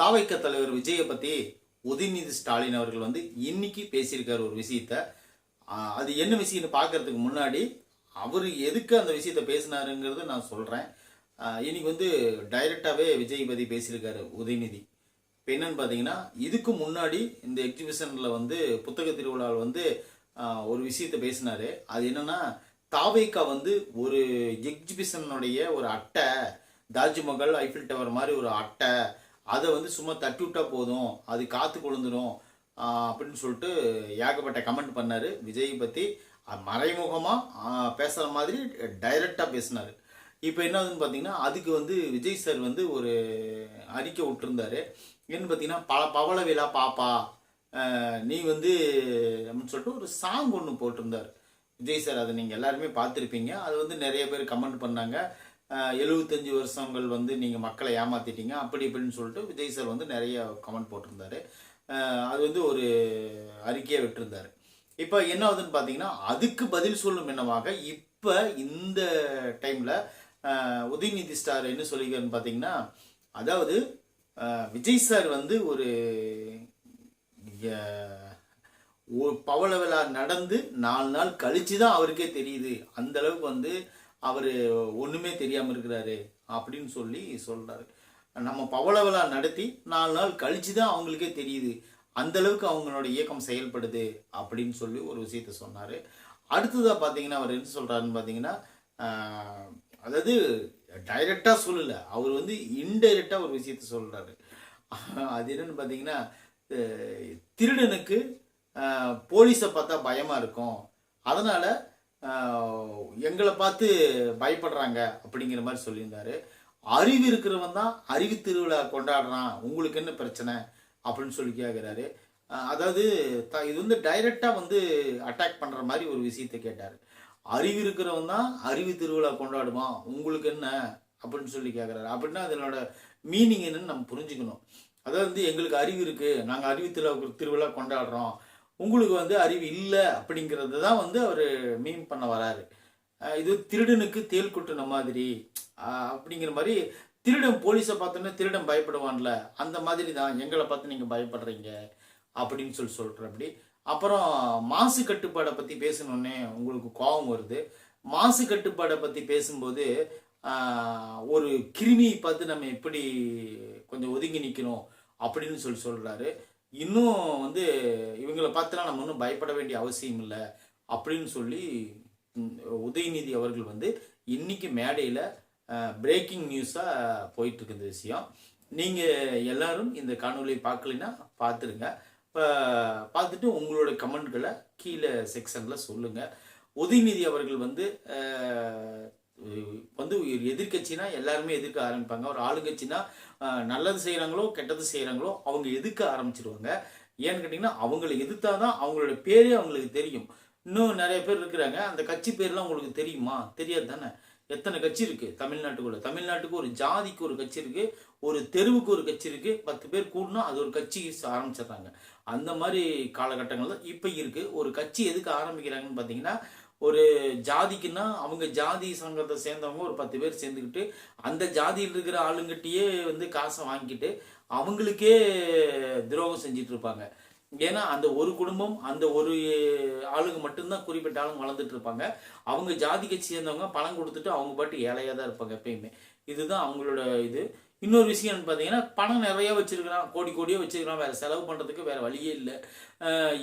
தாவைக்க தலைவர் விஜயை பத்தி உதயநிதி ஸ்டாலின் அவர்கள் வந்து இன்னைக்கு பேசியிருக்காரு ஒரு விஷயத்த. அது என்ன விஷயம்னு பார்க்கறதுக்கு முன்னாடி அவர் எதுக்கு அந்த விஷயத்த பேசினாருங்கிறத நான் சொல்றேன். இன்னைக்கு வந்து டைரக்டாவே விஜய் பத்தி பேசியிருக்காரு உதயநிதி. இப்போ என்னன்னு பார்த்தீங்கன்னா இதுக்கு முன்னாடி இந்த எக்ஸிபிஷனில் வந்து புத்தக திருவிழாவில் வந்து ஒரு விஷயத்த பேசினாரு. அது என்னென்னா தாவேக்கா வந்து ஒரு எக்ஸிபிஷனுடைய ஒரு அட்டை தாஜ்மஹால் ஐஃபில் டவர் மாதிரி ஒரு அட்டை அதை வந்து சும்மா தட்டி விட்டா போதும் அது காத்து கொழுந்துடும் அப்படின்னு சொல்லிட்டு ஏகப்பட்ட கமெண்ட் பண்ணாரு விஜய் பற்றி மறைமுகமாக பேசுகிற மாதிரி டைரெக்டாக பேசினாரு. இப்போ என்ன ஆகுதுன்னு பார்த்தீங்கன்னா அதுக்கு வந்து விஜய் சார் வந்து ஒரு அறிக்கை விட்டுருந்தாரு. என்னன்னு பார்த்தீங்கன்னா பல பவள விழா பாப்பா நீ வந்து அப்படின்னு சொல்லிட்டு ஒரு சாங் ஒன்று போட்டிருந்தார். விஜய் சார் அதை நீங்கள் எல்லாருமே பார்த்துருப்பீங்க. அது வந்து நிறைய பேர் கமெண்ட் பண்ணாங்க. எழுபத்தஞ்சி வருஷங்கள் வந்து நீங்கள் மக்களை ஏமாற்றிட்டீங்க அப்படி இப்படின்னு சொல்லிட்டு விஜய் சார் வந்து நிறைய கமெண்ட் போட்டிருந்தாரு. அது வந்து ஒரு அறிக்கையை விட்டுருந்தார். இப்போ என்ன ஆகுதுன்னு பார்த்தீங்கன்னா அதுக்கு பதில் சொல்லும் என்னவாக இப்போ இந்த டைமில் உதயநிதி ஸ்டார் என்ன சொல்லிக்கிறேன்னு பார்த்தீங்கன்னா அதாவது விஜய் சார் வந்து ஒரு பவளவலாக நடந்து நாலு நாள் கழிச்சு தான் அவருக்கே தெரியுது. அந்த அளவுக்கு வந்து அவர் ஒன்றுமே தெரியாமல் இருக்கிறாரு அப்படின்னு சொல்லி சொல்கிறாரு நம்ம பவள நடத்தி நாலு நாள் கழிச்சு தான் அவங்களுக்கே தெரியுது அந்த அளவுக்கு அவங்களோட இயக்கம் செயல்படுது அப்படின்னு சொல்லி ஒரு விஷயத்த சொன்னார். அடுத்ததாக பார்த்தீங்கன்னா அவர் என்ன சொல்கிறாருன்னு பார்த்தீங்கன்னா அதாவது டைரெக்டாக சொல்லலை அவர் வந்து இன்டைரக்டாக ஒரு விஷயத்த சொல்கிறாரு அது என்னன்னு பார்த்தீங்கன்னா திருடனுக்கு போலீஸை பார்த்தா பயமாக இருக்கும். அதனால் எங்களை பார்த்து பயப்படுறாங்க அப்படிங்கிற மாதிரி சொல்லியிருந்தாரு. அறிவு இருக்கிறவன் தான் அறிவு திருவிழா கொண்டாடுறான். உங்களுக்கு என்ன பிரச்சனை? அப்படின்னு சொல்லி கேட்குறாரு அதாவது த- இது வந்து டைரெக்டாக வந்து அட்டாக் பண்ணுற மாதிரி ஒரு விஷயத்தை கேட்டார். அறிவு இருக்கிறவன் தான் அறிவு திருவிழா கொண்டாடுவான். உங்களுக்கு என்ன? அப்படின்னு சொல்லி கேட்குறாரு அப்படின்னா அதனோட மீனிங் என்னன்னு நம்ம புரிஞ்சுக்கணும். அதாவது வந்து எங்களுக்கு அறிவு இருக்குது நாங்கள் அறிவு திருவிழா திருவிழா கொண்டாடுறோம். உங்களுக்கு வந்து அறிவு இல்லை அப்படிங்கிறது தான் வந்து அவர் மீன் பண்ண வராரு. இது திருடனுக்கு தேல் கொட்டுன மாதிரி. அப்படிங்கிற மாதிரி திருடன் போலீஸை பார்த்தோன்னே திருடன் பயப்படுவான்ல. அந்த மாதிரி தான் எங்களை பார்த்து நீங்கள் பயப்படுறீங்க அப்படின்னு சொல்லி சொல்கிற அப்படி அப்புறம் மாசு கட்டுப்பாடை பற்றி பேசணுன்னே உங்களுக்கு கோபம் வருது. மாசு கட்டுப்பாடை பற்றி பேசும்போது ஒரு கிருமியை பார்த்து நம்ம எப்படி கொஞ்சம் ஒதுங்கி நிற்கணும் அப்படின்னு சொல்லி சொல்கிறாரு இன்னும் வந்து இவங்களை பார்த்துலாம் நம்ம ஒன்றும் பயப்பட வேண்டிய அவசியம் இல்லை அப்படின்னு சொல்லி உதயநிதி அவர்கள் வந்து இன்னைக்கு மேடையில் பிரேக்கிங் நியூஸாக போயிட்டு இருக்கு இந்த விஷயம். நீங்கள் எல்லாரும் இந்த காணொலியை பார்க்கலைன்னா பார்த்துருங்க. இப்போ பார்த்துட்டு உங்களோட கமெண்ட்களை கீழே செக்ஷனில் சொல்லுங்கள் உதயநிதி அவர்கள் வந்து வந்து ஒரு எல்லாருமே எதிர்க்க ஆரம்பிப்பாங்க. ஒரு ஆளுங்கட்சினா நல்லது செய்கிறாங்களோ கெட்டது செய்கிறாங்களோ அவங்க எதிர்க்க ஆரம்பிச்சிருவாங்க. ஏன்னு கேட்டிங்கன்னா அவங்களை எதிர்த்தாதான் அவங்களோட பேரே அவங்களுக்கு தெரியும். இன்னும் நிறைய பேர் இருக்கிறாங்க. அந்த கட்சி பேர்லாம் உங்களுக்கு தெரியுமா? தெரியாது தானே? எத்தனை கட்சி இருக்குது தமிழ்நாட்டுக்குள்ள தமிழ்நாட்டுக்கு ஒரு ஜாதிக்கு ஒரு கட்சி இருக்குது ஒரு தெருவுக்கு ஒரு கட்சி இருக்குது பத்து பேர் கூடனா அது ஒரு கட்சி ஆரம்பிச்சிடுறாங்க. அந்த மாதிரி காலகட்டங்களில் இப்போ இருக்குது ஒரு கட்சி எதுக்கு ஆரம்பிக்கிறாங்கன்னு பார்த்தீங்கன்னா ஒரு ஜாதிக்குன்னா அவங்க ஜாதி சங்கத்தை சேர்ந்தவங்க ஒரு பத்து பேர் சேர்ந்துக்கிட்டு அந்த ஜாதியில் இருக்கிற ஆளுங்கிட்டயே வந்து காசை வாங்கிட்டு அவங்களுக்கே துரோகம் செஞ்சிட்டு இருப்பாங்க ஏன்னா அந்த ஒரு குடும்பம் அந்த ஒரு ஆளுங்க மட்டும்தான் குறிப்பிட்ட ஆளுங்க வளர்ந்துட்டு இருப்பாங்க அவங்க ஜாதி கட்சி சேர்ந்தவங்க பணம் கொடுத்துட்டு அவங்க பாட்டு ஏழையாக தான் இருப்பாங்க எப்பயுமே. இதுதான் அவங்களோட இது. இன்னொரு விஷயம் பார்த்தீங்கன்னா பணம் நிறைய வச்சிருக்கிறான் கோடி கோடியே வச்சிருக்கிறான் வேற செலவு பண்ணுறதுக்கு வேற வழியே இல்லை.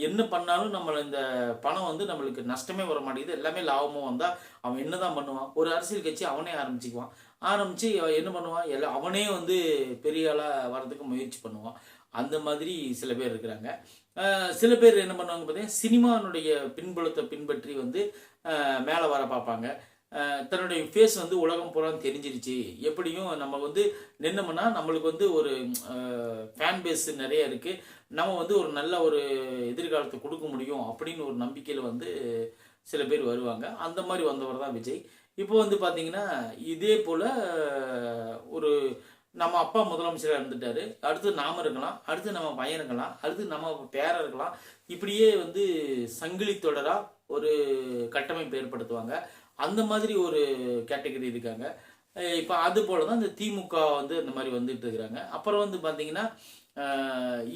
என்ன பண்ணாலும் நம்ம இந்த பணம் வந்து நம்மளுக்கு நஷ்டமே வர மாட்டேங்குது. எல்லாமே லாபமும் வந்தால் அவன் என்னதான் பண்ணுவான்? ஒரு அரசியல் கட்சி அவனே ஆரம்பிச்சுக்குவான். ஆரம்பிச்சு அவன் என்ன பண்ணுவான்? எல்லாம் அவனே வந்து பெரிய ஆளாக வரதுக்கு முயற்சி பண்ணுவான். அந்த மாதிரி சில பேர் இருக்கிறாங்க. சில பேர் என்ன பண்ணுவாங்க பார்த்தீங்கன்னா சினிமானுடைய பின்புலத்தை பின்பற்றி வந்து மேலே வர பார்ப்பாங்க. தன்னுடைய ஃபேஸ் வந்து உலகம் பூரா தெரிஞ்சிருச்சு. எப்படியும் நம்ம வந்து நின்னோம்னா நம்மளுக்கு வந்து ஒரு ஃபேன் பேஸ் நிறைய இருக்குது நம்ம வந்து ஒரு நல்ல ஒரு எதிர்காலத்தை கொடுக்க முடியும் அப்படின்னு ஒரு நம்பிக்கையில் வந்து சில பேர் வருவாங்க. அந்த மாதிரி வந்தவர் தான் விஜய். இப்போ வந்து பார்த்தீங்கன்னா இதே போல் ஒரு நம்ம அப்பா முதலமைச்சராக இருந்துட்டாரு. அடுத்து நாம் இருக்கலாம் அடுத்து நம்ம பையன் இருக்கலாம் அடுத்து நம்ம பேரன் இருக்கலாம். இப்படியே வந்து சங்கிலி தொடராக ஒரு கட்டமைப்பு ஏற்படுத்துவாங்க. அந்த மாதிரி ஒரு கேட்டகரி இருக்காங்க. இப்போ அது போல தான் இந்த திமுக வந்து இந்த மாதிரி வந்துட்டு இருக்கிறாங்க அப்புறம் வந்து பார்த்தீங்கன்னா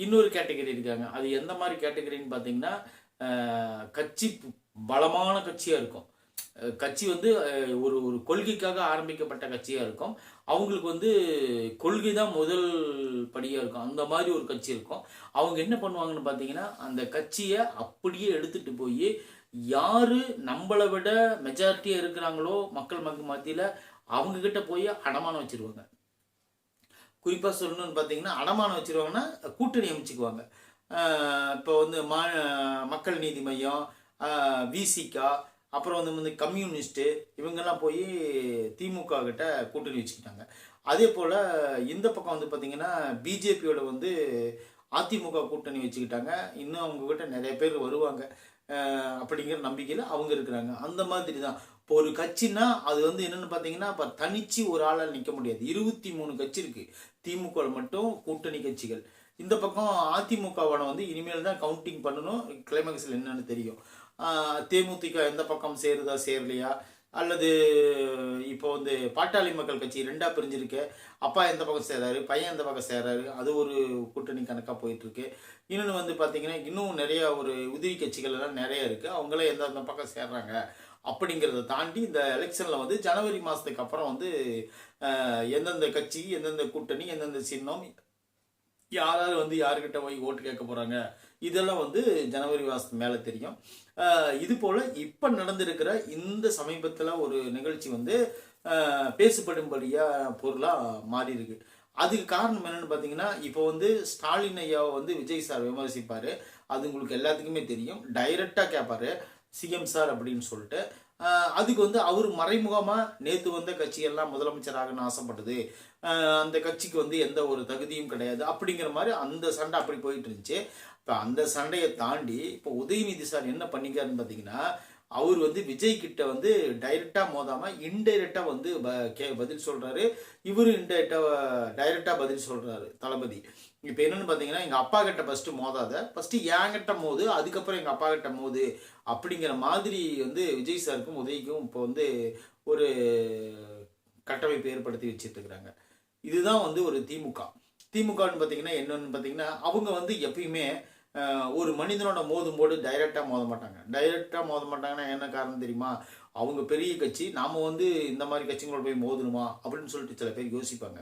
இன்னொரு கேட்டகரி இருக்காங்க. அது எந்த மாதிரி கேட்டகரின்னு பார்த்தீங்கன்னா கட்சி பலமான கட்சியாக இருக்கும். கட்சி வந்து ஒரு ஒரு கொள்கைக்காக ஆரம்பிக்கப்பட்ட கட்சியாக இருக்கும். அவங்களுக்கு வந்து கொள்கை தான் முதல் படியாக இருக்கும். அந்த மாதிரி ஒரு கட்சி இருக்கும். அவங்க என்ன பண்ணுவாங்கன்னு பார்த்தீங்கன்னா அந்த கட்சியை அப்படியே எடுத்துட்டு போய் யாரு நம்மளை விட மெஜாரிட்டியாக இருக்கிறாங்களோ மக்கள் மக்கள் மத்தியில் அவங்கக்கிட்ட போய் அடமானம் வச்சுருவாங்க. குறிப்பாக சொல்லணும்னு பார்த்தீங்கன்னா அடமானம் வச்சுருவாங்கன்னா கூட்டணி அமைச்சுக்குவாங்க. இப்போ வந்து மா மக்கள் நீதி மையம் விசிகா அப்புறம் வந்து வந்து கம்யூனிஸ்ட்டு இவங்கெல்லாம் போய் திமுக கிட்ட கூட்டணி வச்சுக்கிட்டாங்க. அதே போல் இந்த பக்கம் வந்து பார்த்தீங்கன்னா பிஜேபியோட வந்து அதிமுக கூட்டணி வச்சுக்கிட்டாங்க. இன்னும் அவங்கக்கிட்ட நிறைய பேர் வருவாங்க. அப்படிங்கிற நம்பிக்கையில் அவங்க இருக்கிறாங்க. அந்த மாதிரி தான் இப்போ ஒரு கட்சின்னா அது வந்து என்னென்னு பார்த்தீங்கன்னா இப்போ தனிச்சு ஒரு ஆளால் நிற்க முடியாது. இருபத்தி மூணு கட்சி இருக்குது திமுக மட்டும் கூட்டணி கட்சிகள். இந்த பக்கம் அதிமுகவோட வந்து இனிமேல் தான் கவுண்டிங் பண்ணணும் கிளைமேக்ஸில் என்னென்னு தெரியும். தேமுதிக எந்த பக்கம் சேருதா சேரலையா? அல்லது இப்போ வந்து பாட்டாளி மக்கள் கட்சி ரெண்டாக பிரிஞ்சிருக்கு. அப்பா எந்த பக்கம் சேராரு? பையன் எந்த பக்கம் சேராரு? அது ஒரு கூட்டணி கணக்காக போயிட்டுருக்கு. இன்னொன்று வந்து பார்த்திங்கன்னா இன்னும் நிறையா ஒரு உதவி கட்சிகள் எல்லாம் நிறைய இருக்குது அவங்களே எந்தெந்த பக்கம் சேர்றாங்க அப்படிங்கிறத தாண்டி இந்த எலெக்ஷனில் வந்து ஜனவரி மாதத்துக்கு அப்புறம் வந்து எந்தெந்த கட்சி எந்தெந்த கூட்டணி எந்தெந்த சின்னம் யாராவது வந்து யாருக்கிட்ட போய் ஓட்டு கேட்க போகிறாங்க இதெல்லாம் வந்து ஜனவரி மாதத்துக்கு மேலே தெரியும். இது போல் இப்போ நடந்திருக்கிற இந்த சமீபத்தில் ஒரு நிகழ்ச்சி வந்து அஹ், பேசுபடும்படியாக பொருளாக மாறி இருக்கு அதுக்கு காரணம் என்னன்னு பார்த்தீங்கன்னா இப்போ வந்து ஸ்டாலின் ஐயாவை வந்து விஜய் சார் விமர்சிப்பார். அது உங்களுக்கு எல்லாத்துக்குமே தெரியும். டைரெக்டாக கேட்பாரு சிஎம் சார் அப்படின்னு சொல்லிட்டு. அதுக்கு வந்து அவர் மறைமுகமாக நேற்று வந்த கட்சியெல்லாம் முதலமைச்சராகன்னு ஆசைப்பட்டது. அந்த கட்சிக்கு வந்து எந்த ஒரு தகுதியும் கிடையாது. அப்படிங்கிற மாதிரி அந்த சண்டை அப்படி போயிட்டு இருந்துச்சு. இப்போ அந்த சண்டையை தாண்டி இப்போ உதயநிதி சார் என்ன பண்ணிக்காருன்னு பார்த்தீங்கன்னா அவர் வந்து விஜய் கிட்ட வந்து டைரெக்டாக மோதாமல் இன்டைரக்டாக வந்து ப- கே பதில் சொல்கிறாரு இவரு இன்டைரக்டாக டைரெக்டாக பதில் சொல்கிறாரு தளபதி. இப்போ என்னென்னு பார்த்தீங்கன்னா எங்கள் அப்பா கிட்ட ஃபஸ்ட்டு மோதாத ஃபஸ்ட்டு என்கிட்ட மோது அதுக்கப்புறம் எங்கள் அப்பா கிட்ட மோது அப்படிங்கிற மாதிரி வந்து விஜய் சாருக்கும் உதவிக்கும் இப்போ வந்து ஒரு கட்டமைப்பு ஏற்படுத்தி வச்சிட்டு இதுதான் வந்து ஒரு திமுக. திமுகன்னு பார்த்தீங்கன்னா என்னென்னு பார்த்தீங்கன்னா அவங்க வந்து எப்பயுமே ஒரு மனிதனோட மோதும் போது டைரெக்டாக மோத மாட்டாங்க. டைரெக்டாக மோத மாட்டாங்கன்னா என்ன காரணம் தெரியுமா? அவங்க பெரிய கட்சி நாம் வந்து இந்த மாதிரி கட்சிங்களோட போய் மோதணுமா? அப்படின்னு சொல்லிட்டு சில பேர் யோசிப்பாங்க.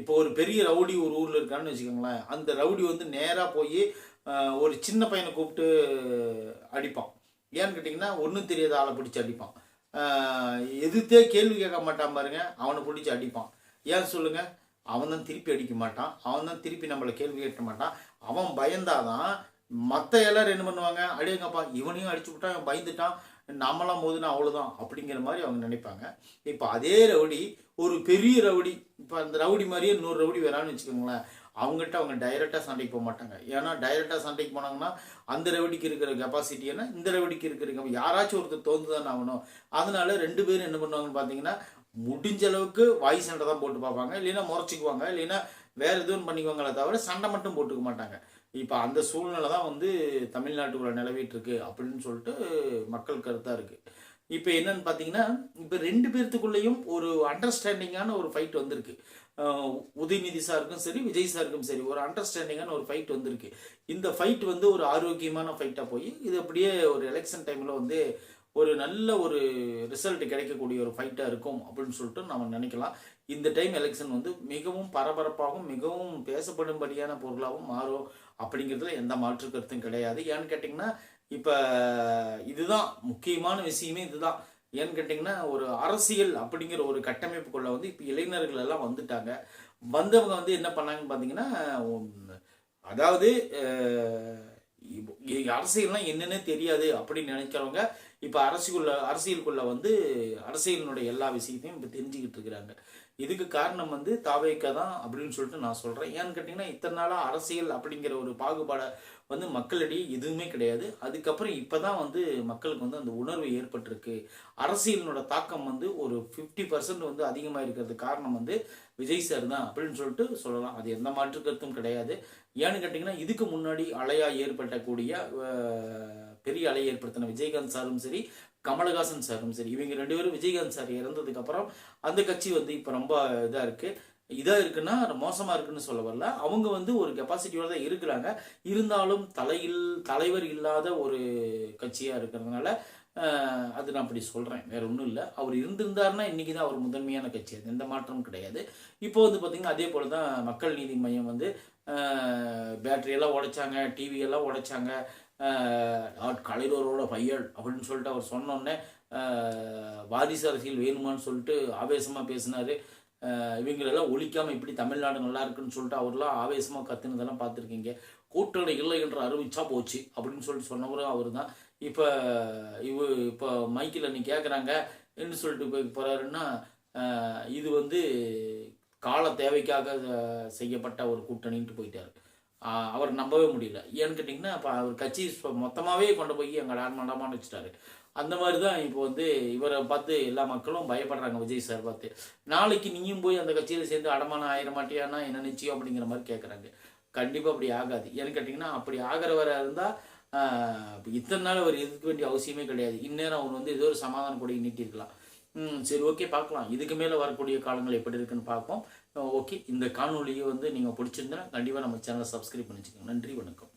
இப்போ ஒரு பெரிய ரவுடி ஒரு ஊரில் இருக்கான்னு வச்சுக்கோங்களேன் அந்த ரவுடி வந்து நேராக போய் ஒரு சின்ன பையனை கூப்பிட்டு அடிப்பான். ஏன்னு கேட்டிங்கன்னா ஒன்றும் தெரியாத ஆளை பிடிச்சி அடிப்பான். எதுத்தே எதிர்த்தே கேள்வி கேட்க மாட்டான் பாருங்க அவனை பிடிச்சி அடிப்பான். ஏன் சொல்லுங்கள் அவன் தான் திருப்பி அடிக்க மாட்டான். அவன் தான் திருப்பி நம்மளை கேள்வி கேட்க மாட்டான். அவன் பயந்தாதான் மற்ற எல்லாரும் என்ன பண்ணுவாங்க? அடியங்கப்பா இவனையும் அடிச்சு விட்டான் பயந்துட்டான் நம்மளாம் போதுன்னா அவ்வளோதான் அப்படிங்கிற மாதிரி அவங்க நினைப்பாங்க. இப்போ அதே ரவுடி ஒரு பெரிய ரவுடி இப்போ அந்த ரவுடி மாதிரியே இன்னொரு ரவுடி வரான்னு வச்சுக்கோங்களேன். அவங்ககிட்ட அவங்க டைரெக்டாக சண்டைக்கு போக மாட்டாங்க. ஏன்னா டைரெக்டாக சண்டைக்கு போனாங்கன்னா அந்த ரவுடிக்கு இருக்கிற கெப்பாசிட்டி என்ன? இந்த ரவுடிக்கு இருக்கிற யாராச்சும் ஒருத்தர் தோந்து தானே ஆகணும். அதனால ரெண்டு பேரும் என்ன பண்ணுவாங்கன்னு பார்த்தீங்கன்னா முடிஞ்ச அளவுக்கு வாய் சண்டை தான் போட்டு பார்ப்பாங்க. இல்லைன்னா முறைச்சிக்குவாங்க. இல்லைன்னா வேற எதுவும் பண்ணிக்குவாங்களே தவிர சண்டை மட்டும் போட்டுக்க மாட்டாங்க. இப்போ அந்த சூழ்நிலை தான் வந்து தமிழ்நாட்டுக்குள்ள நிலவிட்டு இருக்கு அப்படின்னு சொல்லிட்டு மக்கள் கருத்தாக இருக்கு. இப்போ என்னன்னு பார்த்தீங்கன்னா இப்போ ரெண்டு பேர்த்துக்குள்ளேயும் ஒரு அண்டர்ஸ்டாண்டிங்கான ஒரு ஃபைட் வந்திருக்கு. உதயநிதி சாருக்கும் சரி விஜய் சாருக்கும் சரி ஒரு அண்டர்ஸ்டாண்டிங்கான ஒரு ஃபைட் வந்திருக்கு. இந்த ஃபைட் வந்து ஒரு ஆரோக்கியமான ஃபைட்டாக போய் இது அப்படியே ஒரு எலெக்ஷன் டைமில் வந்து ஒரு நல்ல ஒரு ரிசல்ட் கிடைக்கக்கூடிய ஒரு ஃபைட்டாக இருக்கும் அப்படின்னு சொல்லிட்டு நம்ம நினைக்கலாம். இந்த டைம் எலெக்ஷன் வந்து மிகவும் பரபரப்பாகவும் மிகவும் பேசப்படும்படியான பொருளாகவும் மாறும் அப்படிங்கிறதுல எந்த மாற்று கருத்தும் கிடையாது. ஏன்னு கேட்டிங்கன்னா இப்போ இதுதான் முக்கியமான விஷயமே இதுதான். ஏன்னு கேட்டிங்கன்னா ஒரு அரசியல் அப்படிங்கிற ஒரு கட்டமைப்புக்குள்ளே வந்து இப்போ இளைஞர்கள் எல்லாம் வந்துட்டாங்க. வந்தவங்க வந்து என்ன பண்ணாங்கன்னு பார்த்தீங்கன்னா அதாவது அரசியல்னா என்னன்னே தெரியாது அப்படின்னு நினைக்கிறவங்க இப்போ அரசியலுள்ள அரசியலுக்குள்ள வந்து அரசியலினுடைய எல்லா விஷயத்தையும் இப்போ தெரிஞ்சுக்கிட்டு இருக்கிறாங்க. இதுக்கு காரணம் வந்து தாவேக்கா தான் அப்படின்னு சொல்லிட்டு நான் சொல்கிறேன் ஏன்னு கேட்டிங்கன்னா இத்தனை நாளாக அரசியல் அப்படிங்கிற ஒரு பாகுபாடை வந்து மக்களிடையே எதுவுமே கிடையாது. அதுக்கப்புறம் இப்போ தான் வந்து மக்களுக்கு வந்து அந்த உணர்வு ஏற்பட்டிருக்கு. அரசியலினோட தாக்கம் வந்து ஒரு ஃபிஃப்டி பர்சன்ட் வந்து அதிகமாக இருக்கிறதுக்கு காரணம் வந்து விஜய் சார் தான் அப்படின்னு சொல்லிட்டு சொல்லலாம். அது எந்த மாற்று கருத்தும் கிடையாது. ஏன்னு கேட்டிங்கன்னா இதுக்கு முன்னாடி அலையாக ஏற்பட்டக்கூடிய பெரிய அலை ஏற்படுத்தின விஜயகாந்த் சாரும் சரி கமலஹாசன் சாரும் சரி இவங்க ரெண்டு பேரும் விஜயகாந்த் சார் இறந்ததுக்கு அப்புறம் அந்த கட்சி வந்து இப்போ ரொம்ப இதாக இருக்கு. இதாக இருக்குன்னா மோசமாக இருக்குன்னு சொல்ல வரல. அவங்க வந்து ஒரு கெப்பாசிட்டியோட தான் இருக்கிறாங்க. இருந்தாலும் தலையில் தலைவர் இல்லாத ஒரு கட்சியாக இருக்கிறதுனால அது நான் அப்படி சொல்கிறேன் வேற ஒன்றும் இல்லை. அவர் இருந்திருந்தாருன்னா இன்றைக்கி தான் அவர் முதன்மையான கட்சி. அது எந்த மாற்றமும் கிடையாது. இப்போ வந்து பார்த்திங்கன்னா அதே போல் தான் மக்கள் நீதி மையம் வந்து பேட்டரியெல்லாம் உடைச்சாங்க டிவியெல்லாம் உடைச்சாங்க. ஆஹ், கலைஞரோட பையல் அப்படின்னு சொல்லிட்டு அவர் சொன்னோடனே வாரிசு அரசியல் வேணுமான்னு சொல்லிட்டு ஆவேசமாக பேசினார். இவங்களெல்லாம் ஒழிக்காமல் இப்படி தமிழ்நாடு நல்லா இருக்குன்னு சொல்லிட்டு அவர்லாம் ஆவேசமாக கத்துனதெல்லாம் பார்த்துருக்கீங்க. கூட்டணி இல்லை என்று அறிவிச்சா போச்சு அப்படின்னு சொல்லிட்டு சொன்னவரும் அவர் தான் இப்போ இவ இப்போ மைக்கில் நீ கேட்குறாங்க என்று சொல்லிட்டு போய் போகிறாருன்னா இது வந்து கால தேவைக்காக செய்யப்பட்ட ஒரு கூட்டணின்ட்டு போயிட்டார். அவர் நம்பவே முடியல. ஏன்னு கேட்டிங்கன்னா இப்போ அவர் கட்சி மொத்தமாகவே கொண்டு போய் அங்கே டான்மண்டமான்னு வச்சுட்டாரு. அந்த மாதிரி தான் இப்போ வந்து இவரை பார்த்து எல்லா மக்களும் பயப்படுறாங்க விஜய் சார் பார்த்து. நாளைக்கு நீயும் போய் அந்த கட்சியில் சேர்ந்து அடமானம் ஆயிர மாட்டியானா என்ன நிச்சயம் அப்படிங்கிற மாதிரி கேட்குறாங்க கண்டிப்பாக அப்படி ஆகாது. ஏன்னு கேட்டிங்கன்னா அப்படி ஆகிறவராக இருந்தால் இத்தனை நாள் அவர் எதிர்க்க வேண்டிய அவசியமே கிடையாது. இந்நேரம் அவர் வந்து ஏதோ ஒரு சமாதான கொடி நீட்டிருக்கலாம் ம் சரி ஓகே பார்க்கலாம். இதுக்கு மேலே வரக்கூடிய காலங்கள் எப்படி இருக்குன்னு பார்ப்போம். ஓகே இந்த காணொலியை வந்து நீங்கள் பிடிச்சிருந்தா கண்டிப்பாக நம்ம சேனலை சப்ஸ்கிரைப் பண்ணி வச்சுக்கோங்க நன்றி வணக்கம்.